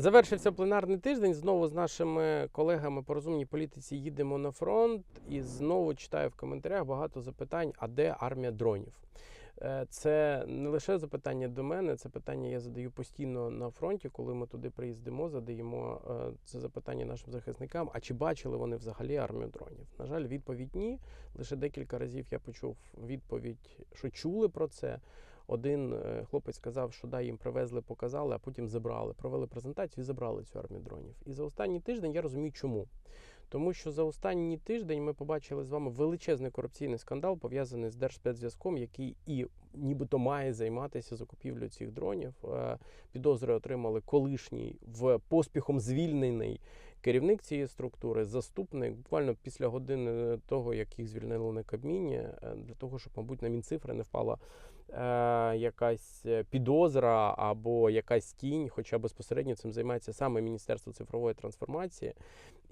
Завершився пленарний тиждень. Знову з нашими колегами по розумній політиці їдемо на фронт. І знову читаю в коментарях багато запитань: а де армія дронів? Е, Це не лише запитання до мене, це питання я задаю постійно на фронті, коли ми туди приїздимо, задаємо е, це запитання нашим захисникам. А чи бачили вони взагалі армію дронів? На жаль, відповідь ні. Лише декілька разів я почув відповідь, що чули про це. Один е, хлопець сказав, що да, їм привезли, показали, а потім забрали. Провели презентацію і забрали цю армію дронів. І за останній тиждень я розумію, чому. Тому що за останній тиждень ми побачили з вами величезний корупційний скандал, пов'язаний з Держспецзв'язком, який і нібито має займатися закупівлею цих дронів. Е, Підозри отримали колишній в поспіхом звільнений керівник цієї структури, заступник, буквально після години того, як їх звільнили на Кабміні, е, для того, щоб, мабуть, на мінцифри не впала якась підозра або якась тінь, хоча безпосередньо цим займається саме Міністерство цифрової трансформації.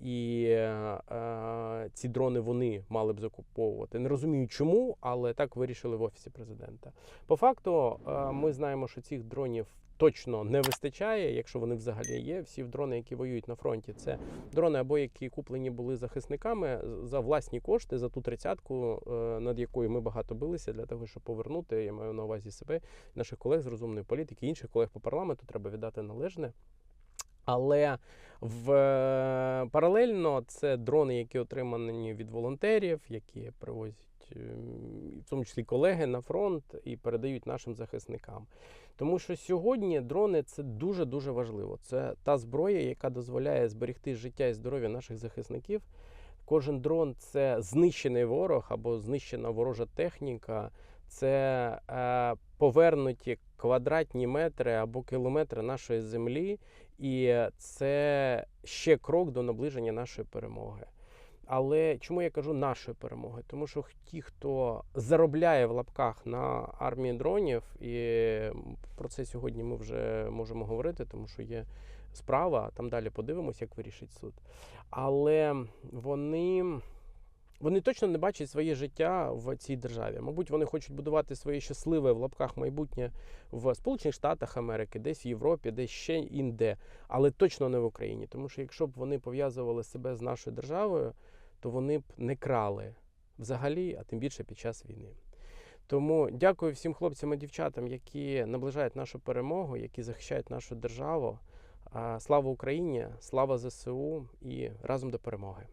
І е, ці дрони вони мали б закуповувати. Не розумію чому, але так вирішили в офісі президента. По факту, е, ми знаємо, що цих дронів. Точно не вистачає, якщо вони взагалі є. Всі дрони, які воюють на фронті, це дрони або які куплені були захисниками за власні кошти, за ту тридцятку, е, над якою ми багато билися для того, щоб повернути. Маю на увазі себе, наших колег з розумної політики, інших колег по парламенту треба віддати належне. Але в е, паралельно це дрони, які отримані від волонтерів, які привозять ем, в тому числі колеги на фронт і передають нашим захисникам. Тому що сьогодні дрони це дуже дуже важливо. Це та зброя, яка дозволяє зберегти життя і здоров'я наших захисників. Кожен дрон це знищений ворог або знищена ворожа техніка, це е, повернуті квадратні метри або кілометри нашої землі, і це ще крок до наближення нашої перемоги. Але чому я кажу нашої перемоги? Тому що ті, хто заробляє в лапках на армії дронів, і про це сьогодні ми вже можемо говорити, тому що є справа, там далі подивимося, як вирішить суд. Але вони. Вони точно не бачать своє життя в цій державі. Мабуть, вони хочуть будувати своє щасливе в лапках майбутнє в Сполучених Штатах Америки, десь в Європі, десь ще інде, але точно не в Україні. Тому що якщо б вони пов'язували себе з нашою державою, то вони б не крали взагалі, а тим більше під час війни. Тому дякую всім хлопцям і дівчатам, які наближають нашу перемогу, які захищають нашу державу. Слава Україні, слава ЗСУ і разом до перемоги.